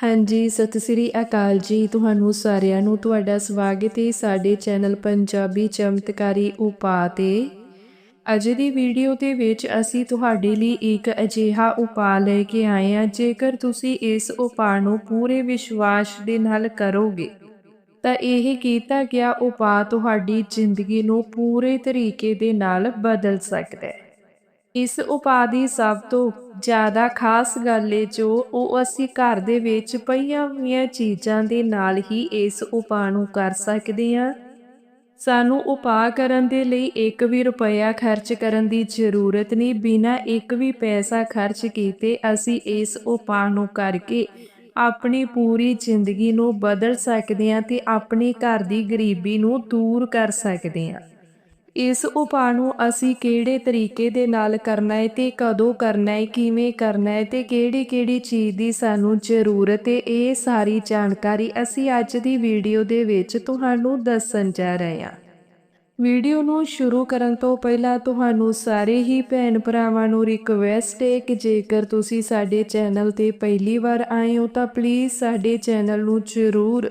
ਹਾਂਜੀ, ਸਤਿ ਸ੍ਰੀ ਅਕਾਲ ਜੀ ਤੁਹਾਨੂੰ ਸਾਰਿਆਂ ਨੂੰ। ਤੁਹਾਡਾ ਸਵਾਗਤ ਹੈ ਸਾਡੇ ਚੈਨਲ ਪੰਜਾਬੀ ਚਮਤਕਾਰੀ ਉਪਾਅ ਤੇ। ਅੱਜ ਦੀ ਵੀਡੀਓ ਦੇ ਵਿੱਚ ਅਸੀਂ ਤੁਹਾਡੇ ਲਈ ਇੱਕ ਅਜਿਹਾ ਉਪਾਅ ਲੈ ਕੇ ਆਏ ਹਾਂ, ਜੇਕਰ ਤੁਸੀਂ ਇਸ ਉਪਾਅ ਨੂੰ ਪੂਰੇ ਵਿਸ਼ਵਾਸ ਦੇ ਨਾਲ ਕਰੋਗੇ, ਤਾਂ ਇਹ ਕੀਤਾ ਗਿਆ ਉਪਾਅ ਤੁਹਾਡੀ ਜ਼ਿੰਦਗੀ ਨੂੰ ਪੂਰੇ ਤਰੀਕੇ ਦੇ ਨਾਲ ਬਦਲ ਸਕਦਾ ਹੈ। ਇਸ ਉਪਾਅ ਦੀ ਸਭ ਤੋਂ ਜ਼ਿਆਦਾ ਖਾਸ ਗੱਲ ਏ ਜੋ ਉਹ ਅਸੀਂ ਘਰ ਦੇ ਵਿੱਚ ਪਈਆਂ ਹੋਈਆਂ ਚੀਜ਼ਾਂ ਦੇ ਨਾਲ ਹੀ ਇਸ ਉਪਾਅ ਨੂੰ ਕਰ ਸਕਦੇ ਹਾਂ। ਸਾਨੂੰ ਉਪਾਅ ਕਰਨ ਦੇ ਲਈ ਇੱਕ ਵੀ ਰੁਪਇਆ ਖਰਚ ਕਰਨ ਦੀ ਜ਼ਰੂਰਤ ਨਹੀਂ। ਬਿਨਾਂ ਇੱਕ ਵੀ ਪੈਸਾ ਖਰਚ ਕੀਤੇ ਅਸੀਂ ਇਸ ਉਪਾਅ ਨੂੰ ਕਰਕੇ ਆਪਣੀ ਪੂਰੀ ਜ਼ਿੰਦਗੀ ਨੂੰ ਬਦਲ ਸਕਦੇ ਹਾਂ ਤੇ ਆਪਣੇ ਘਰ ਦੀ ਗਰੀਬੀ ਨੂੰ ਦੂਰ ਕਰ ਸਕਦੇ ਹਾਂ। ਇਸ ਉਪਾਅ ਨੂੰ ਅਸੀਂ ਕਿਹੜੇ ਤਰੀਕੇ ਦੇ ਨਾਲ ਕਰਨਾ ਹੈ ਤੇ ਕਦੋਂ ਕਰਨਾ ਹੈ, ਕਿਵੇਂ ਕਰਨਾ ਹੈ ਤੇ ਕਿਹੜੀ-ਕਿਹੜੀ ਚੀਜ਼ ਦੀ ਸਾਨੂੰ ਜ਼ਰੂਰਤ ਹੈ, ਇਹ ਸਾਰੀ ਜਾਣਕਾਰੀ ਅਸੀਂ ਅੱਜ ਦੀ ਵੀਡੀਓ ਦੇ ਵਿੱਚ ਤੁਹਾਨੂੰ ਦੱਸਣ ਜਾ ਰਹੇ ਹਾਂ। ਵੀਡੀਓ ਨੂੰ ਸ਼ੁਰੂ ਕਰਨ ਤੋਂ ਪਹਿਲਾਂ ਤੁਹਾਨੂੰ ਸਾਰੇ ਹੀ ਭੈਣ ਭਰਾਵਾਂ ਨੂੰ ਰਿਕਵੈਸਟ ਹੈ ਕਿ ਜੇਕਰ ਤੁਸੀਂ ਸਾਡੇ ਚੈਨਲ ਤੇ ਪਹਿਲੀ ਵਾਰ ਆਏ ਹੋ ਤਾਂ ਪਲੀਜ਼ ਸਾਡੇ ਚੈਨਲ ਨੂੰ ਜ਼ਰੂਰ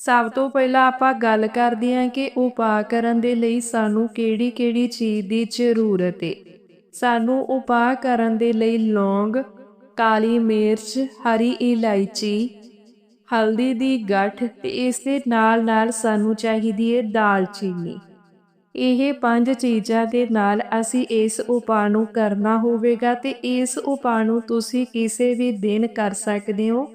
ਸਭ ਤੋਂ ਪਹਿਲਾਂ ਆਪਾਂ ਗੱਲ ਕਰਦੇ ਹਾਂ ਕਿ ਉਪਾਅ ਕਰਨ ਦੇ ਲਈ ਸਾਨੂੰ ਕਿਹੜੀ-ਕਿਹੜੀ ਚੀਜ਼ ਦੀ ਜ਼ਰੂਰਤ ਹੈ ਸਾਨੂੰ ਉਪਾਅ ਕਰਨ ਦੇ ਲਈ ਲੌਂਗ, ਕਾਲੀ ਮਿਰਚ, ਹਰੀ ਇਲਾਇਚੀ, ਹਲਦੀ ਦੀ ਗੱਠ ਤੇ ਇਸ ਦੇ ਨਾਲ-ਨਾਲ ਸਾਨੂੰ ਚਾਹੀਦੀ ਹੈ ਦਾਲਚੀਨੀ। ਇਹ ਪੰਜ ਚੀਜ਼ਾਂ ਦੇ ਨਾਲ ਅਸੀਂ ਇਸ ਉਪਾਅ ਨੂੰ ਕਰਨਾ ਹੋਵੇਗਾ ਤੇ ਇਸ ਉਪਾਅ ਨੂੰ ਤੁਸੀਂ ਕਿਸੇ ਵੀ ਦਿਨ ਕਰ ਸਕਦੇ ਹੋ।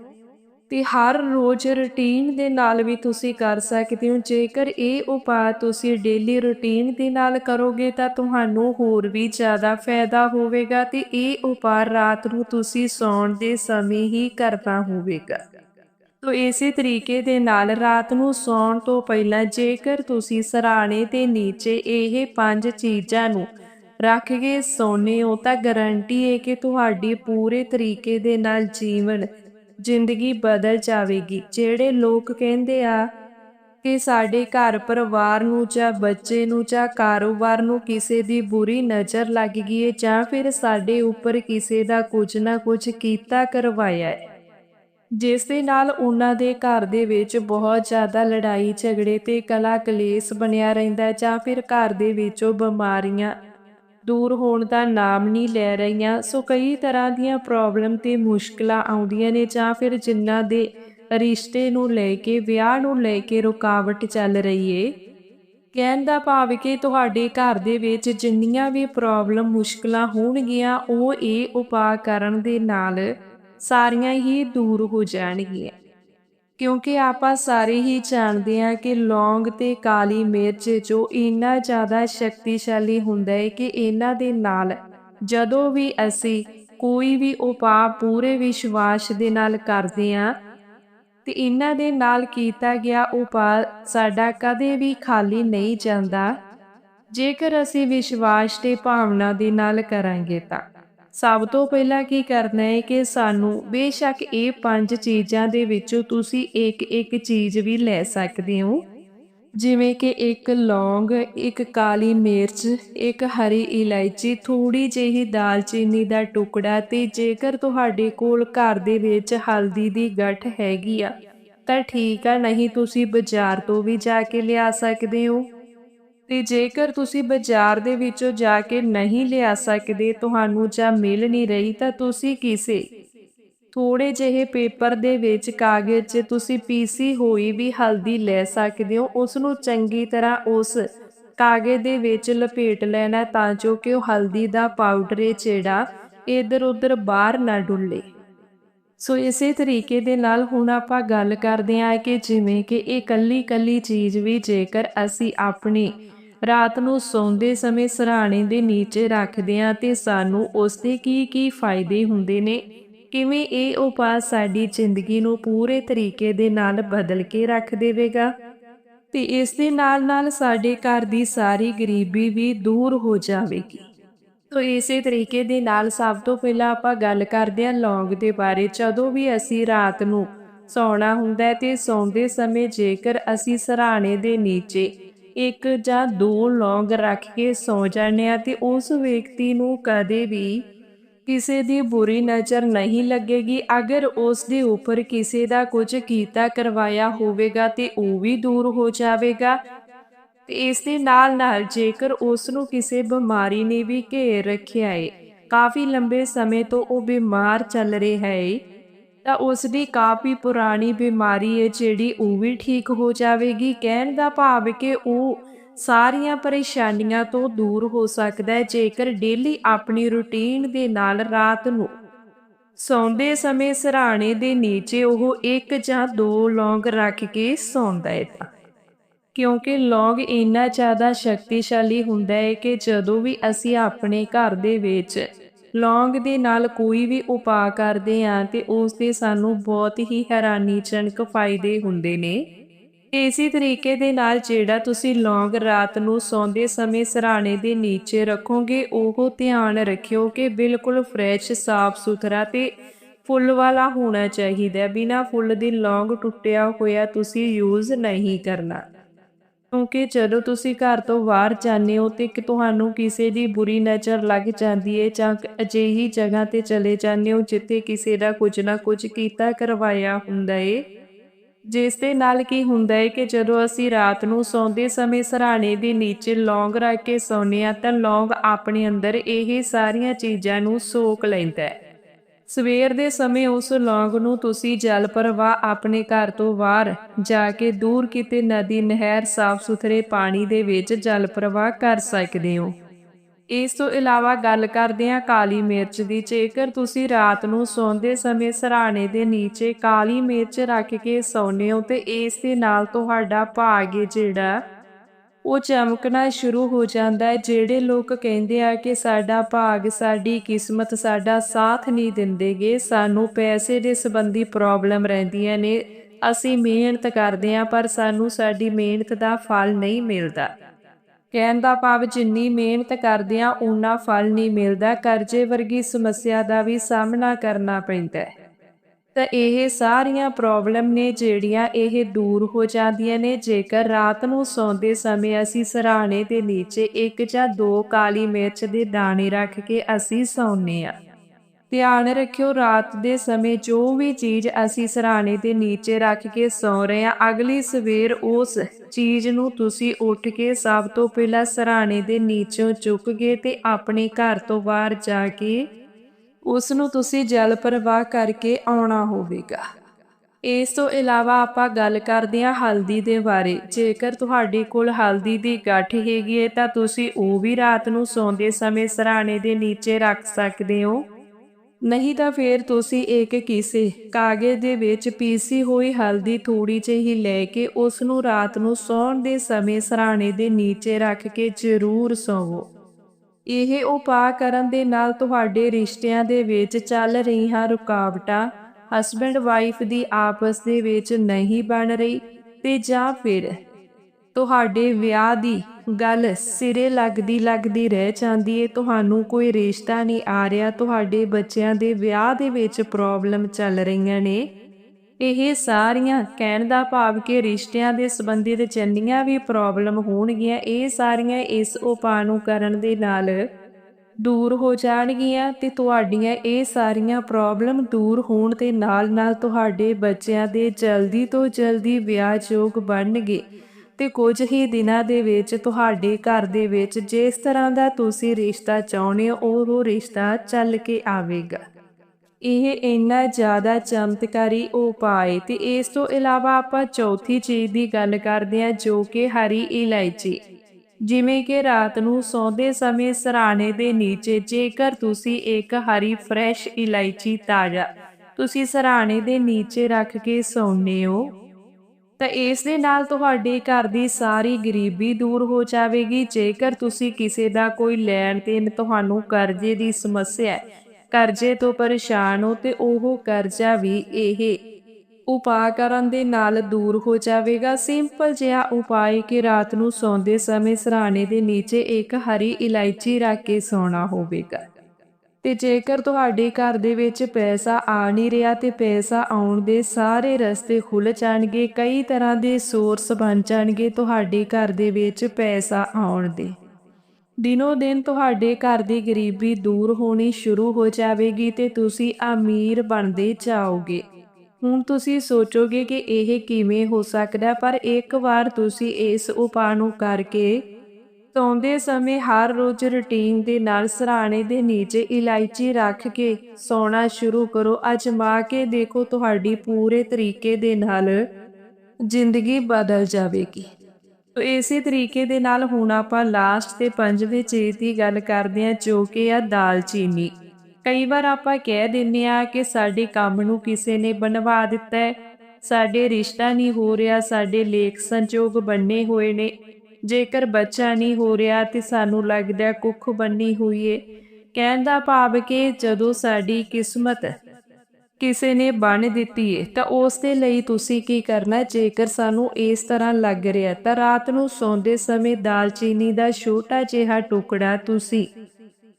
ਤੇ ਹਰ ਰੋਜ਼ ਰੁਟੀਨ ਦੇ ਨਾਲ ਵੀ ਤੁਸੀਂ ਕਰ ਸਕਦੇ ਹੋ। ਜੇਕਰ ਇਹ ਉਪਾਅ ਤੁਸੀਂ ਡੇਲੀ ਰੁਟੀਨ ਦੇ ਨਾਲ ਕਰੋਗੇ ਤਾਂ ਤੁਹਾਨੂੰ ਹੋਰ ਵੀ ਜ਼ਿਆਦਾ ਫਾਇਦਾ ਹੋਵੇਗਾ ਤੇ ਇਹ ਉਪਾਅ ਰਾਤ ਨੂੰ ਤੁਸੀਂ ਸੌਣ ਦੇ ਸਮੇਂ ਹੀ ਕਰਨਾ ਹੋਵੇਗਾ। ਤੋ ਇਸੇ ਤਰੀਕੇ ਦੇ ਨਾਲ ਰਾਤ ਨੂੰ ਸੌਣ ਤੋਂ ਪਹਿਲਾਂ ਜੇਕਰ ਤੁਸੀਂ ਸਰਾਣੇ ਦੇ ਨੀਚੇ ਇਹ ਪੰਜ ਚੀਜ਼ਾਂ ਨੂੰ ਰੱਖ ਕੇ ਸੌਨੇ ਹੋ ਤਾਂ ਗਾਰੰਟੀ ਹੈ ਕਿ ਤੁਹਾਡੀ ਪੂਰੇ ਤਰੀਕੇ ਦੇ ਨਾਲ ਜੀਵਨ ਜ਼ਿੰਦਗੀ ਬਦਲ ਜਾਵੇਗੀ। ਜਿਹੜੇ ਲੋਕ ਕਹਿੰਦੇ ਆ ਕਿ ਸਾਡੇ ਘਰ ਪਰਿਵਾਰ ਨੂੰ ਜਾਂ ਬੱਚੇ ਨੂੰ ਜਾਂ ਕਾਰੋਬਾਰ ਨੂੰ ਕਿਸੇ ਦੀ ਬੁਰੀ ਨਜ਼ਰ ਲੱਗ ਗਈ ਹੈ ਜਾਂ ਫਿਰ ਸਾਡੇ ਉੱਪਰ ਕਿਸੇ ਦਾ ਕੁਝ ਨਾ ਕੁਝ ਕੀਤਾ ਕਰਵਾਇਆ ਹੈ ਜਿਸ ਦੇ ਨਾਲ ਉਹਨਾਂ ਦੇ ਘਰ ਦੇ ਵਿੱਚ ਬਹੁਤ ਜ਼ਿਆਦਾ ਲੜਾਈ ਝਗੜੇ ਤੇ ਕਲਾ ਕਲੇਸ਼ ਬਣਿਆ ਰਹਿੰਦਾ ਜਾਂ ਫਿਰ ਘਰ ਦੇ ਵਿੱਚੋਂ ਬਿਮਾਰੀਆਂ ਦੂਰ ਹੋਣ ਦਾ ਨਾਮ ਨਹੀਂ ਲੈ ਰਹੀਆਂ। ਸੋ ਕਈ ਤਰ੍ਹਾਂ ਦੀਆਂ ਪ੍ਰੋਬਲਮ ਤੇ ਮੁਸ਼ਕਲਾਂ ਆਉਂਦੀਆਂ ਨੇ ਜਾਂ ਫਿਰ ਜਿਨ੍ਹਾਂ ਦੇ ਰਿਸ਼ਤੇ ਨੂੰ ਲੈ ਕੇ, ਵਿਆਹ ਨੂੰ ਲੈ ਕੇ ਰੁਕਾਵਟ ਚੱਲ ਰਹੀ ਏ। ਕਹਿਣ ਦਾ ਭਾਵ ਕਿ ਤੁਹਾਡੇ ਘਰ ਦੇ ਵਿੱਚ ਜਿੰਨੀਆਂ ਵੀ ਪ੍ਰੋਬਲਮ ਮੁਸ਼ਕਲਾਂ ਹੋਣਗੀਆਂ, ਉਹ ਇਹ ਉਪਾਅ ਕਰਨ ਦੇ ਨਾਲ ਸਾਰੀਆਂ ਹੀ ਦੂਰ ਹੋ ਜਾਣਗੀਆਂ। ਕਿਉਂਕਿ ਆਪਾਂ ਸਾਰੇ ਹੀ ਜਾਣਦੇ ਹਾਂ ਕਿ ਲੌਂਗ ਤੇ ਕਾਲੀ ਮਿਰਚ ਜੋ ਇੰਨਾ ਜ਼ਿਆਦਾ ਸ਼ਕਤੀਸ਼ਾਲੀ ਹੁੰਦਾ ਹੈ ਕਿ ਇਹਨਾਂ ਦੇ ਨਾਲ ਜਦੋਂ ਵੀ ਅਸੀਂ ਕੋਈ ਵੀ ਉਪਾਅ ਪੂਰੇ ਵਿਸ਼ਵਾਸ ਦੇ ਨਾਲ ਕਰਦੇ ਹਾਂ ਤੇ ਇਹਨਾਂ ਦੇ ਨਾਲ ਕੀਤਾ ਗਿਆ ਉਪਾਅ ਸਾਡਾ ਕਦੇ ਵੀ ਖਾਲੀ ਨਹੀਂ ਜਾਂਦਾ। ਜੇਕਰ ਅਸੀਂ ਵਿਸ਼ਵਾਸ ਤੇ ਭਾਵਨਾ ਦੇ ਨਾਲ ਕਰਾਂਗੇ ਤਾਂ। ਸਭ ਤੋਂ ਪਹਿਲਾਂ ਕੀ ਕਰਨਾ ਹੈ ਕਿ ਸਾਨੂੰ ਬੇਸ਼ੱਕ ਇਹ ਪੰਜ ਚੀਜ਼ਾਂ ਦੇ ਵਿੱਚੋਂ ਤੁਸੀਂ ਇੱਕ ਇੱਕ ਚੀਜ਼ ਵੀ ਲੈ ਸਕਦੇ ਹੋ। ਜਿਵੇਂ ਕਿ ਇੱਕ ਲੌਂਗ, ਇੱਕ ਕਾਲੀ ਮਿਰਚ, ਇੱਕ ਹਰੀ ਇਲਾਇਚੀ ਥੋੜੀ ਜਿਹੀ ਦਾਲਚੀਨੀ ਦਾ ਟੁਕੜਾ ਤੇ ਜੇਕਰ ਤੁਹਾਡੇ ਕੋਲ ਘਰ ਦੇ ਵਿੱਚ ਹਲਦੀ ਦੀ ਗੱਠ ਹੈਗੀ ਆ, ਤਾਂ ਠੀਕ ਆ, ਨਹੀਂ ਤੁਸੀਂ ਬਾਜ਼ਾਰ ਤੋਂ ਵੀ ਜਾ ਕੇ ਲਿਆ ਸਕਦੇ ਹੋ। ਤੇ ਜੇਕਰ ਤੁਸੀਂ ਬਾਜ਼ਾਰ ਦੇ ਵਿੱਚੋਂ ਜਾ ਕੇ ਨਹੀਂ ਲਿਆ ਸਕਦੇ, ਤੁਹਾਨੂੰ ਜਾਂ ਮਿਲ ਨਹੀਂ ਰਹੀ, ਤਾਂ ਤੁਸੀਂ ਕਿਸੇ ਥੋੜੇ ਜਿਹੇ ਪੇਪਰ ਦੇ ਵਿੱਚ ਕਾਗਜ਼ 'ਚ ਤੁਸੀਂ ਪੀਸੀ ਹੋਈ ਵੀ ਹਲਦੀ ਲੈ ਸਕਦੇ ਹੋ ਉਸ ਨੂੰ ਚੰਗੀ ਤਰ੍ਹਾਂ ਉਸ ਕਾਗਜ਼ ਦੇ ਵਿੱਚ ਲਪੇਟ ਲੈਣਾ ਤਾਂ ਜੋ ਕਿ ਉਹ ਹਲਦੀ ਦਾ ਪਾਊਡਰ ਹੈ ਜਿਹੜਾ ਇਧਰ ਉਧਰ ਬਾਹਰ ਨਾ ਡੁੱਲੇ। ਸੋ ਇਸੇ ਤਰੀਕੇ ਦੇ ਨਾਲ ਹੁਣ ਆਪਾਂ ਗੱਲ ਕਰਦੇ ਹਾਂ ਕਿ ਜਿਵੇਂ ਕਿ ਇਹ ਕੱਲੀ ਕੱਲੀ ਚੀਜ਼ ਵੀ ਜੇਕਰ ਅਸੀਂ ਆਪਣੀ ਰਾਤ ਨੂੰ ਸੌਂਦੇ ਸਮੇਂ ਸਰਾਣੇ ਦੇ ਨੀਚੇ ਰੱਖਦੇ ਆ ਤੇ ਸਾਨੂੰ ਉਸ ਦੇ ਕੀ ਕੀ ਫਾਇਦੇ ਹੁੰਦੇ ਨੇ? ਕਿਵੇਂ ਇਹ ਉਪਾਅ ਸਾਡੀ ਜ਼ਿੰਦਗੀ ਨੂੰ ਪੂਰੇ ਤਰੀਕੇ ਦੇ ਨਾਲ ਬਦਲ ਕੇ ਰੱਖ ਦੇਵੇਗਾ? ਤੇ ਇਸ ਦੇ ਨਾਲ-ਨਾਲ ਸਾਡੇ ਘਰ ਦੀ ਸਾਰੀ ਗਰੀਬੀ ਵੀ ਦੂਰ ਹੋ ਜਾਵੇਗੀ। ਤੋ ਇਸੇ ਤਰੀਕੇ ਦੇ ਨਾਲ ਸਭ ਤੋਂ ਪਹਿਲਾਂ ਆਪਾਂ ਗੱਲ ਕਰਦੇ ਹਾਂ ਲੌਂਗ ਦੇ ਬਾਰੇ। ਜਦੋਂ ਵੀ ਅਸੀਂ ਰਾਤ ਨੂੰ ਸੌਣਾ ਹੁੰਦਾ ਤੇ ਸੌਂਦੇ ਸਮੇਂ ਜੇਕਰ ਅਸੀਂ ਸਰਾਣੇ ਦੇ ਨੀਚੇ ਇੱਕ ਜਾਂ ਦੋ ਲੌਂਗ ਰੱਖ ਕੇ ਸੌ ਜਾਂਦੇ ਆ ਤੇ ਉਸ ਵਿਅਕਤੀ ਨੂੰ ਕਦੇ ਵੀ ਕਿਸੇ ਦੀ ਬੁਰੀ ਨਜ਼ਰ ਨਹੀਂ ਲੱਗੇਗੀ। ਅਗਰ ਉਸ ਦੇ ਉੱਪਰ ਕਿਸੇ ਦਾ ਕੁਝ ਕੀਤਾ ਕਰਵਾਇਆ ਹੋਵੇਗਾ ਤੇ ਉਹ ਵੀ ਦੂਰ ਹੋ ਜਾਵੇਗਾ। ਤੇ ਇਸ ਦੇ ਨਾਲ ਨਾਲ ਜੇਕਰ ਉਸ ਨੂੰ ਕਿਸੇ ਬਿਮਾਰੀ ਨੇ ਵੀ ਘੇਰ ਰੱਖਿਆ ਏ, ਕਾਫੀ ਲੰਬੇ ਸਮੇਂ ਤੋਂ ਉਹ ਬਿਮਾਰ ਚੱਲ ਰਿਹਾ ਏ ਤਾਂ ਉਸ ਦੀ ਕਾਫੀ ਪੁਰਾਣੀ ਬਿਮਾਰੀ ਹੈ, ਜਿਹੜੀ ਉਹ ਵੀ ਠੀਕ ਹੋ ਜਾਵੇਗੀ। ਕਹਿਣ ਦਾ ਭਾਵ ਕਿ ਉਹ ਸਾਰੀਆਂ ਪਰੇਸ਼ਾਨੀਆਂ ਤੋਂ ਦੂਰ ਹੋ ਸਕਦਾ ਹੈ, ਜੇਕਰ ਡੇਲੀ ਆਪਣੀ ਰੁਟੀਨ ਦੇ ਨਾਲ ਰਾਤ ਨੂੰ ਸੌਂਦੇ ਸਮੇਂ ਸਰਾਣੇ ਦੇ ਨੀਚੇ ਉਹ ਇੱਕ ਜਾਂ ਦੋ ਲੌਂਗ ਰੱਖ ਕੇ ਸੌਂਦਾ ਹੈ ਤਾਂ। ਕਿਉਂਕਿ ਲੌਂਗ ਇੰਨਾ ਜ਼ਿਆਦਾ ਸ਼ਕਤੀਸ਼ਾਲੀ ਹੁੰਦਾ ਹੈ ਕਿ ਜਦੋਂ ਵੀ ਅਸੀਂ ਆਪਣੇ ਘਰ ਦੇ ਵਿੱਚ ਲੌਂਗ ਦੇ ਨਾਲ ਕੋਈ ਵੀ ਉਪਾਅ ਕਰਦੇ ਹਾਂ ਤੇ ਉਸ ਦੇ ਸਾਨੂੰ ਬਹੁਤ ਹੀ ਹੈਰਾਨੀਜਨਕ ਫਾਇਦੇ ਹੁੰਦੇ ਨੇ। ਇਸੇ ਤਰੀਕੇ ਦੇ ਨਾਲ ਜਿਹੜਾ ਤੁਸੀਂ ਲੌਂਗ ਰਾਤ ਨੂੰ ਸੌਂਦੇ ਸਮੇਂ ਸਰਾਣੇ ਦੇ ਨੀਚੇ ਰੱਖੋਗੇ, ਉਹ ਧਿਆਨ ਰੱਖਿਓ ਕਿ ਬਿਲਕੁਲ ਫਰੈਸ਼, ਸਾਫ਼ ਸੁਥਰਾ ਤੇ ਫੁੱਲ ਵਾਲਾ ਹੋਣਾ ਚਾਹੀਦਾ ਬਿਨਾ ਫੁੱਲ ਦੀ ਲੌਂਗ ਟੁੱਟਿਆ ਹੋਇਆ ਤੁਸੀਂ ਯੂਜ਼ ਨਹੀਂ ਕਰਨਾ। ਕਿਉਂਕਿ ਜਦੋਂ ਤੁਸੀਂ ਘਰ ਤੋਂ ਬਾਹਰ ਜਾਂਦੇ ਹੋ ਤੇ ਕਿ ਤੁਹਾਨੂੰ ਕਿਸੇ ਦੀ ਬੁਰੀ ਨਜ਼ਰ ਲੱਗ ਜਾਂਦੀ ਹੈ ਜਾਂ ਅਜਿਹੀ ਜਗ੍ਹਾ ਤੇ ਚਲੇ ਜਾਂਦੇ ਹੋ ਜਿੱਥੇ ਕਿਸੇ ਦਾ ਕੁਝ ਨਾ ਕੁਝ ਕੀਤਾ ਕਰਵਾਇਆ ਹੁੰਦਾ ਏ। ਜਿਸ ਦੇ ਨਾਲ ਕੀ ਹੁੰਦਾ ਹੈ ਕਿ ਜਦੋਂ ਅਸੀਂ ਰਾਤ ਨੂੰ ਸੌਂਦੇ ਸਮੇਂ ਸਰਾਣੇ ਦੇ ਨੀਚੇ ਲੌਂਗ ਰੱਖ ਕੇ ਸੌਂਦੇ ਆ ਤਾਂ ਲੌਂਗ ਆਪਣੇ ਅੰਦਰ ਇਹ ਸਾਰੀਆਂ ਚੀਜ਼ਾਂ ਨੂੰ ਸੋਖ ਲੈਂਦਾ ਹੈ ਸਵੇਰ ਦੇ ਸਮੇਂ ਉਸ ਲੌਂਗ ਨੂੰ ਤੁਸੀਂ ਜਲ ਪ੍ਰਵਾਹ ਆਪਣੇ ਘਰ ਤੋਂ ਬਾਹਰ ਜਾ ਕੇ ਦੂਰ ਕਿਤੇ ਨਦੀ, ਨਹਿਰ, ਸਾਫ਼ ਸੁਥਰੇ ਪਾਣੀ ਦੇ ਵਿੱਚ ਜਲ ਪ੍ਰਵਾਹ ਕਰ ਸਕਦੇ ਹੋ। ਇਸ ਤੋਂ ਇਲਾਵਾ ਗੱਲ ਕਰਦੇ ਹਾਂ ਕਾਲੀ ਮਿਰਚ ਦੀ, ਜੇਕਰ ਤੁਸੀਂ ਰਾਤ ਨੂੰ ਸੌਂਦੇ ਸਮੇਂ ਸਰਾਣੇ ਦੇ ਨੀਚੇ ਕਾਲੀ ਮਿਰਚ ਰੱਖ ਕੇ ਸੌਂਦੇ ਹੋ ਤੇ ਇਸ ਦੇ ਨਾਲ ਤੁਹਾਡਾ ਭਾਗ ਜਿਹੜਾ ਉਹ ਚਮਕਣਾ ਸ਼ੁਰੂ ਹੋ ਜਾਂਦਾ ਹੈ, ਜਿਹੜੇ ਲੋਕ ਕਹਿੰਦੇ ਆ ਕਿ ਸਾਡਾ ਭਾਗ, ਸਾਡੀ ਕਿਸਮਤ, ਸਾਡਾ ਸਾਥ ਨਹੀਂ ਦਿੰਦੇਗੇ ਸਾਨੂੰ ਪੈਸੇ ਦੇ ਸੰਬੰਧੀ ਪ੍ਰੋਬਲਮ ਰਹਿੰਦੀਆਂ ਨੇ। ਅਸੀਂ ਮਿਹਨਤ ਕਰਦੇ ਆ ਪਰ ਸਾਨੂੰ ਸਾਡੀ ਮਿਹਨਤ ਦਾ ਫਲ ਨਹੀਂ ਮਿਲਦਾ। ਕਹਿਣ ਦਾ ਭਾਵ, ਜਿੰਨੀ ਮਿਹਨਤ ਕਰਦੇ ਆ ਉਨਾ ਫਲ ਨਹੀਂ ਮਿਲਦਾ। ਕਰਜ਼ੇ ਵਰਗੀ ਸਮੱਸਿਆ ਦਾ ਵੀ ਸਾਹਮਣਾ ਕਰਨਾ ਪੈਂਦਾ ਹੈ। ਤਾਂ ਇਹ ਸਾਰੀਆਂ ਪ੍ਰੋਬਲਮ ਨੇ ਜਿਹੜੀਆਂ ਇਹ ਦੂਰ ਹੋ ਜਾਂਦੀਆਂ ਨੇ। ਜੇਕਰ ਰਾਤ ਨੂੰ ਸੌਂਦੇ ਸਮੇਂ ਅਸੀਂ ਸਰਾਣੇ ਦੇ ਨੀਚੇ ਇੱਕ ਜਾਂ ਦੋ ਕਾਲੀ ਮਿਰਚ ਦੇ ਦਾਣੇ ਰੱਖ ਕੇ ਅਸੀਂ ਸੌਂਨੇ ਆ ਧਿਆਨ ਰੱਖਿਓ, ਰਾਤ ਦੇ ਸਮੇਂ ਜੋ ਵੀ ਚੀਜ਼ ਅਸੀਂ ਸਰਾਣੇ ਦੇ ਨੀਚੇ ਰੱਖ ਕੇ ਸੌਂ ਰਹੇ ਆ ਅਗਲੀ ਸਵੇਰ ਉਸ ਚੀਜ਼ ਨੂੰ ਤੁਸੀਂ ਉੱਠ ਕੇ ਸਭ ਤੋਂ ਪਹਿਲਾਂ ਸਰਾਣੇ ਦੇ ਨੀਚੋਂ ਚੁੱਕ ਕੇ ਤੇ ਆਪਣੇ ਘਰ ਤੋਂ ਬਾਹਰ ਜਾ ਕੇ ਉਸ ਨੂੰ ਤੁਸੀਂ ਜਲ ਪ੍ਰਵਾਹ ਕਰਕੇ ਆਉਣਾ ਹੋਵੇਗਾ। ਇਸ ਤੋਂ ਇਲਾਵਾ ਆਪਾਂ ਗੱਲ ਕਰਦੇ ਹਾਂ ਹਲਦੀ ਦੇ ਬਾਰੇ। ਜੇਕਰ ਤੁਹਾਡੇ ਕੋਲ ਹਲਦੀ ਦੀ ਗੱਠ ਹੈਗੀ ਹੈ ਤਾਂ ਤੁਸੀਂ ਉਹ ਵੀ ਰਾਤ ਨੂੰ ਸੌਂਦੇ ਸਮੇਂ ਸਰਾਣੇ ਦੇ ਨੀਚੇ ਰੱਖ ਸਕਦੇ ਹੋ। ਨਹੀਂ ਤਾਂ ਫਿਰ ਤੁਸੀਂ ਇੱਕ ਕਿਸੇ ਕਾਗਜ਼ ਦੇ ਵਿੱਚ ਪੀਸੀ ਹੋਈ ਹਲਦੀ ਥੋੜੀ ਜਿਹੀ ਲੈ ਕੇ ਉਸ ਨੂੰ ਰਾਤ ਨੂੰ ਸੌਣ ਦੇ ਸਮੇਂ ਸਰਾਣੇ ਦੇ ਨੀਚੇ ਰੱਖ ਕੇ ਜ਼ਰੂਰ ਸੌਵੋ। ਇਹ ਉਪਾਅ ਕਰਨ ਦੇ ਨਾਲ ਤੁਹਾਡੇ ਰਿਸ਼ਤਿਆਂ ਦੇ ਵਿੱਚ ਚੱਲ ਰਹੀਆਂ ਰੁਕਾਵਟਾਂ ਹਸਬੰਡ ਵਾਈਫ ਦੀ ਆਪਸ ਦੇ ਵਿੱਚ ਨਹੀਂ ਬਣ ਰਹੀ ਤੇ ਜਾਂ ਫਿਰ ਤੁਹਾਡੇ ਵਿਆਹ ਦੀ ਗੱਲ ਸਿਰੇ ਲੱਗਦੀ ਲੱਗਦੀ ਰਹਿ ਜਾਂਦੀ ਏ, ਤੁਹਾਨੂੰ ਕੋਈ ਰਿਸ਼ਤਾ ਨਹੀਂ ਆ ਰਿਹਾ, ਤੁਹਾਡੇ ਬੱਚਿਆਂ ਦੇ ਵਿਆਹ ਦੇ ਵਿੱਚ ਪ੍ਰੋਬਲਮ ਚੱਲ ਰਹੀਆਂ ਨੇ। ਇਹ ਸਾਰੀਆਂ ਕਹਿਣ ਦਾ ਭਾਵ ਕਿ ਰਿਸ਼ਤਿਆਂ ਦੇ ਸੰਬੰਧਿਤ ਜਿੰਨੀਆਂ ਵੀ ਪ੍ਰੋਬਲਮ ਹੋਣਗੀਆਂ, ਇਹ ਸਾਰੀਆਂ ਇਸ ਉਪਾਅ ਨੂੰ ਕਰਨ ਦੇ ਨਾਲ ਦੂਰ ਹੋ ਜਾਣਗੀਆਂ ਤੇ ਤੁਹਾਡੀਆਂ ਇਹ ਸਾਰੀਆਂ ਪ੍ਰੋਬਲਮ ਦੂਰ ਹੋਣ ਦੇ ਨਾਲ ਨਾਲ ਤੁਹਾਡੇ ਬੱਚਿਆਂ ਦੇ ਜਲਦੀ ਤੋਂ ਜਲਦੀ ਵਿਆਹ ਯੋਗ ਬਣਨਗੇ ਤੇ ਕੁਝ ਹੀ ਦਿਨਾਂ ਦੇ ਵਿੱਚ ਤੁਹਾਡੇ ਘਰ ਦੇ ਵਿੱਚ ਜਿਸ ਤਰ੍ਹਾਂ ਦਾ ਤੁਸੀਂ ਰਿਸ਼ਤਾ ਚਾਹੁੰਦੇ ਹੋ, ਉਹ ਰਿਸ਼ਤਾ ਚੱਲ ਕੇ ਆਵੇਗਾ। ਇਹ ਇੰਨਾ ਜ਼ਿਆਦਾ ਚਮਤਕਾਰੀ ਉਪਾਅ ਤੇ ਇਸ ਤੋਂ ਇਲਾਵਾ ਆਪਾਂ ਚੌਥੀ ਚੀਜ਼ ਦੀ ਗੱਲ ਕਰਦੇ ਹਾਂ, ਜੋ ਕਿ ਹਰੀ ਇਲਾਇਚੀ। ਜਿਵੇਂ ਕਿ ਰਾਤ ਨੂੰ ਸੌਂਦੇ ਸਮੇਂ ਸਰਾਣੇ ਦੇ ਨੀਚੇ, ਜੇਕਰ ਤੁਸੀਂ ਇੱਕ ਹਰੀ ਫਰੈਸ਼ ਇਲਾਇਚੀ ਤਾਜ਼ਾ ਤੁਸੀਂ ਸਰਾਣੇ ਦੇ ਨੀਚੇ ਰੱਖ ਕੇ ਸੌਂਦੇ ਹੋ, ਤਾਂ ਇਸ ਦੇ ਨਾਲ ਤੁਹਾਡੇ ਘਰ ਦੀ ਸਾਰੀ ਗਰੀਬੀ ਦੂਰ ਹੋ ਜਾਵੇਗੀ। ਜੇਕਰ ਤੁਸੀਂ ਕਿਸੇ ਦਾ ਕੋਈ ਲੈਣ ਦੇਣ ਤੁਹਾਨੂੰ ਕਰਜ਼ੇ ਦੀ ਸਮੱਸਿਆ ਹੈ ਕਰਜ਼ੇ ਤੋਂ ਪਰੇਸ਼ਾਨ ਹੋ ਤੇ ਉਹ ਕਰਜ਼ਾ ਵੀ ਇਹ ਉਪਾਅ ਕਰਨ ਦੇ ਨਾਲ ਦੂਰ ਹੋ ਜਾਵੇਗਾ। ਸਿੰਪਲ ਜਿਹਾ ਉਪਾਅ ਕਿ ਰਾਤ ਨੂੰ ਸੌਂਦੇ ਸਮੇਂ ਸਰਾਣੇ ਦੇ ਨੀਚੇ ਇੱਕ ਹਰੀ ਇਲਾਇਚੀ ਰੱਖ ਕੇ ਸੌਣਾ ਹੋਵੇਗਾ। ਤੇ ਜੇਕਰ ਤੁਹਾਡੇ ਘਰ ਦੇ ਵਿੱਚ ਪੈਸਾ ਆ ਨਹੀਂ ਰਿਹਾ ਤੇ ਪੈਸਾ ਆਉਣ ਦੇ ਸਾਰੇ ਰਸਤੇ ਖੁੱਲ ਜਾਣਗੇ, ਕਈ ਤਰ੍ਹਾਂ ਦੇ ਸੋਰਸ ਬਣ ਜਾਣਗੇ ਤੁਹਾਡੇ ਘਰ ਦੇ ਵਿੱਚ ਪੈਸਾ ਆਉਣ ਦੇ। ਦਿਨੋ ਦਿਨ ਤੁਹਾਡੇ ਘਰ ਦੀ ਗਰੀਬੀ ਦੂਰ ਹੋਣੀ ਸ਼ੁਰੂ ਹੋ ਜਾਵੇਗੀ ਤੇ ਤੁਸੀਂ ਅਮੀਰ ਬਣਦੇ ਜਾਓਗੇ। ਹੁਣ ਤੁਸੀਂ ਸੋਚੋਗੇ ਕਿ ਇਹ ਕਿਵੇਂ ਹੋ ਸਕਦਾ, ਪਰ ਇੱਕ ਵਾਰ ਤੁਸੀਂ ਇਸ ਉਪਾਅ ਨੂੰ ਕਰਕੇ ਸੌਂਦੇ ਸਮੇਂ ਹਰ ਰੋਜ਼ ਰੁਟੀਨ ਦੇ ਨਾਲ ਸਰਾਣੇ ਦੇ ਨੀਚੇ ਇਲਾਇਚੀ ਰੱਖ ਕੇ ਸੌਣਾ ਸ਼ੁਰੂ ਕਰੋ। ਅਜਮਾ ਕੇ ਦੇਖੋ ਤੁਹਾਡੀ ਪੂਰੇ ਤਰੀਕੇ ਦੇ ਨਾਲ ਜ਼ਿੰਦਗੀ ਬਦਲ ਜਾਵੇਗੀ। ਤੋ ਇਸੇ ਤਰੀਕੇ ਦੇ ਨਾਲ ਹੁਣ ਆਪਾਂ ਲਾਸਟ ਤੇ ਪੰਜਵੇਂ ਚੀਜ਼ ਦੀ ਗੱਲ ਕਰਦੇ ਹਾਂ, ਜੋ ਕਿ ਆ ਦਾਲਚੀਨੀ। ਕਈ ਵਾਰ ਆਪਾਂ ਕਹਿ ਦਿੰਨੇ ਆ ਕਿ ਸਾਡੇ ਕੰਮ ਨੂੰ ਕਿਸੇ ਨੇ ਬਣਵਾ ਦਿੱਤਾ ਹੈ, ਸਾਡੇ ਰਿਸ਼ਤਾ ਨਹੀਂ ਹੋ ਰਿਹਾ, ਸਾਡੇ ਲੇਖ ਸੰਜੋਗ ਬੰਨੇ ਹੋਏ ਨੇ, ਜੇਕਰ ਬੱਚਾ ਨਹੀਂ ਹੋ ਰਿਹਾ ਤੇ ਸਾਨੂੰ ਲੱਗਦਾ ਕੁੱਖ ਬੰਨੀ ਹੋਈ ਏ। ਕਹਿਣ ਦਾ ਭਾਵ ਕਿ ਜਦੋਂ ਸਾਡੀ ਕਿਸਮਤ ਕਿਸੇ ਨੇ ਬੰਨ ਦਿੱਤੀ ਏ, ਤਾਂ ਉਸ ਦੇ ਲਈ ਤੁਸੀਂ ਕੀ ਕਰਨਾ? ਜੇਕਰ ਸਾਨੂੰ ਇਸ ਤਰ੍ਹਾਂ ਲੱਗ ਰਿਹਾ, ਤਾਂ ਰਾਤ ਨੂੰ ਸੌਂਦੇ ਸਮੇਂ ਦਾਲਚੀਨੀ ਦਾ ਛੋਟਾ ਜਿਹਾ ਟੁਕੜਾ ਤੁਸੀਂ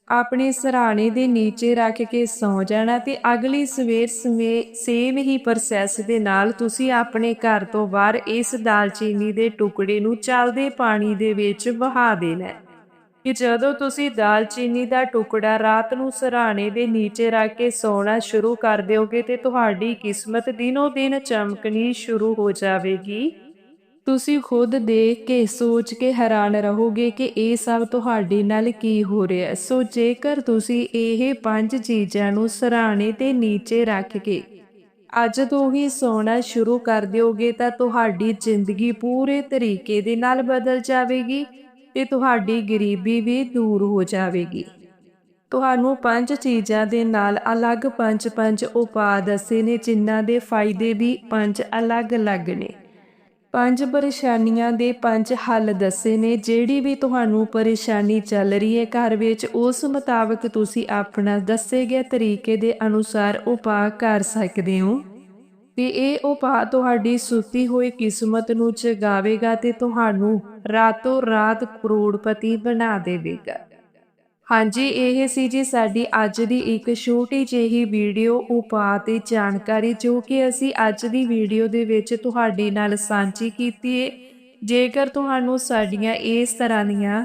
ਆਪਣੇ ਸਰਾਣੇ ਦੇ ਨੀਚੇ ਰੱਖ ਕੇ ਸੌ ਜਾਣਾ ਤੇ ਅਗਲੀ ਸਵੇਰ ਸਮੇਂ, ਸੇਮ ਹੀ ਪ੍ਰੋਸੈਸ ਦੇ ਨਾਲ ਤੁਸੀਂ ਆਪਣੇ ਘਰ ਤੋਂ ਬਾਹਰ ਇਸ ਦਾਲਚੀਨੀ ਦੇ ਟੁਕੜੇ ਨੂੰ ਚੱਲਦੇ ਪਾਣੀ ਦੇ ਵਿੱਚ ਵਹਾ ਦੇਣਾ। ਕਿ ਜਦੋਂ ਤੁਸੀਂ ਦਾਲਚੀਨੀ ਦਾ ਟੁਕੜਾ ਰਾਤ ਨੂੰ ਸਰਾਣੇ ਦੇ ਨੀਚੇ ਰੱਖ ਕੇ ਸੌਣਾ ਸ਼ੁਰੂ ਕਰ ਦਿਓਗੇ ਤੇ ਤੁਹਾਡੀ ਕਿਸਮਤ ਦਿਨੋ ਦਿਨ ਚਮਕਣੀ ਸ਼ੁਰੂ ਹੋ ਜਾਵੇਗੀ। ਤੁਸੀਂ ਖੁਦ ਦੇਖ ਕੇ ਸੋਚ ਕੇ ਹੈਰਾਨ ਰਹੋਗੇ ਕਿ ਇਹ ਸਭ ਤੁਹਾਡੇ ਨਾਲ ਕੀ ਹੋ ਰਿਹਾ। ਸੋ ਜੇਕਰ ਤੁਸੀਂ ਇਹ ਪੰਜ ਚੀਜ਼ਾਂ ਨੂੰ ਸਰਾਣੇ ਤੇ ਨੀਚੇ ਰੱਖ ਕੇ ਅੱਜ ਤੋਂ ਹੀ ਸੌਣਾ ਸ਼ੁਰੂ ਕਰ ਦਿਓਗੇ ਤਾਂ ਤੁਹਾਡੀ ਜ਼ਿੰਦਗੀ ਪੂਰੇ ਤਰੀਕੇ ਦੇ ਨਾਲ ਬਦਲ ਜਾਵੇਗੀ। ਤੇ ਤੁਹਾਡੀ ਗਰੀਬੀ ਵੀ ਦੂਰ ਹੋ ਜਾਵੇਗੀ। ਤੁਹਾਨੂੰ ਪੰਜ ਚੀਜ਼ਾਂ ਦੇ ਨਾਲ ਅਲੱਗ ਪੰਜ ਪੰਜ ਉਪਾਅ ਦੱਸੇ ਨੇ, ਜਿਨ੍ਹਾਂ ਦੇ ਫਾਇਦੇ ਵੀ ਪੰਜ ਅਲੱਗ-ਅਲੱਗ ਨੇ। ਪੰਜ ਪਰੇਸ਼ਾਨੀਆਂ ਦੇ ਪੰਜ ਹੱਲ ਦੱਸੇ ਨੇ, ਜਿਹੜੀ ਵੀ ਤੁਹਾਨੂੰ ਪਰੇਸ਼ਾਨੀ ਚੱਲ ਰਹੀ ਹੈ ਘਰ ਵਿੱਚ, ਉਸ ਮੁਤਾਬਕ ਤੁਸੀਂ ਆਪਣਾ ਦੱਸੇ ਗਏ ਤਰੀਕੇ ਦੇ ਅਨੁਸਾਰ ਉਪਾਅ ਕਰ ਸਕਦੇ ਹੋ। ਤੇ ਇਹ ਉਪਾਅ ਤੁਹਾਡੀ ਸੁੱਤੀ ਹੋਈ ਕਿਸਮਤ ਨੂੰ ਜਗਾਵੇਗਾ ਤੇ ਤੁਹਾਨੂੰ ਰਾਤੋਂ ਰਾਤ ਕਰੋੜਪਤੀ ਬਣਾ ਦੇਵੇਗਾ। ਹਾਂਜੀ, ਇਹ ਸੀ ਜੀ ਸਾਡੀ ਅੱਜ ਦੀ ਇੱਕ ਛੋਟੀ ਜਿਹੀ ਵੀਡੀਓ ਉਪਾਅ ਤੇ ਜਾਣਕਾਰੀ ਜੋ ਕਿ ਅਸੀਂ ਅੱਜ ਦੀ ਵੀਡੀਓ ਦੇ ਵਿੱਚ ਤੁਹਾਡੇ ਨਾਲ ਸਾਂਝੀ ਕੀਤੀ ਹੈ ਜੇਕਰ ਤੁਹਾਨੂੰ ਸਾਡੀਆਂ ਇਸ ਤਰ੍ਹਾਂ ਦੀਆਂ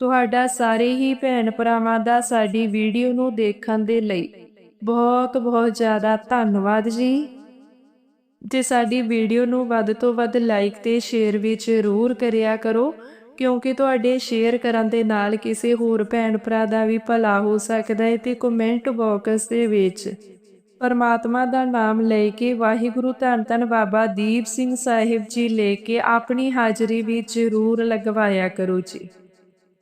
ਤੁਹਾਡਾ ਸਾਰੇ ਹੀ ਭੈਣ ਭਰਾਵਾਂ ਦਾ ਸਾਡੀ ਵੀਡੀਓ ਨੂੰ ਦੇਖਣ ਦੇ ਲਈ ਬਹੁਤ ਬਹੁਤ ਜ਼ਿਆਦਾ ਧੰਨਵਾਦ ਜੀ। ਜੇ ਸਾਡੀ ਵੀਡੀਓ ਨੂੰ ਵੱਧ ਤੋਂ ਵੱਧ ਲਾਈਕ ਤੇ ਸ਼ੇਅਰ ਵੀ ਜ਼ਰੂਰ ਕਰਿਆ ਕਰੋ, ਕਿਉਂਕਿ ਤੁਹਾਡੇ ਸ਼ੇਅਰ ਕਰਨ ਦੇ ਨਾਲ ਕਿਸੇ ਹੋਰ ਭੈਣ ਭਰਾ ਦਾ ਵੀ ਭਲਾ ਹੋ ਸਕਦਾ ਹੈ ਤੇ ਕਮੈਂਟ ਬਾਕਸ ਦੇ ਵਿੱਚ ਪਰਮਾਤਮਾ ਦਾ ਨਾਮ ਲੈ ਕੇ ਵਾਹਿਗੁਰੂ ਧੰਨ ਧੰਨ ਬਾਬਾ ਦੀਪ ਸਿੰਘ ਸਾਹਿਬ ਜੀ ਲੈ ਕੇ ਆਪਣੀ ਹਾਜ਼ਰੀ ਵੀ ਜ਼ਰੂਰ ਲਗਵਾਇਆ ਕਰੋ ਜੀ।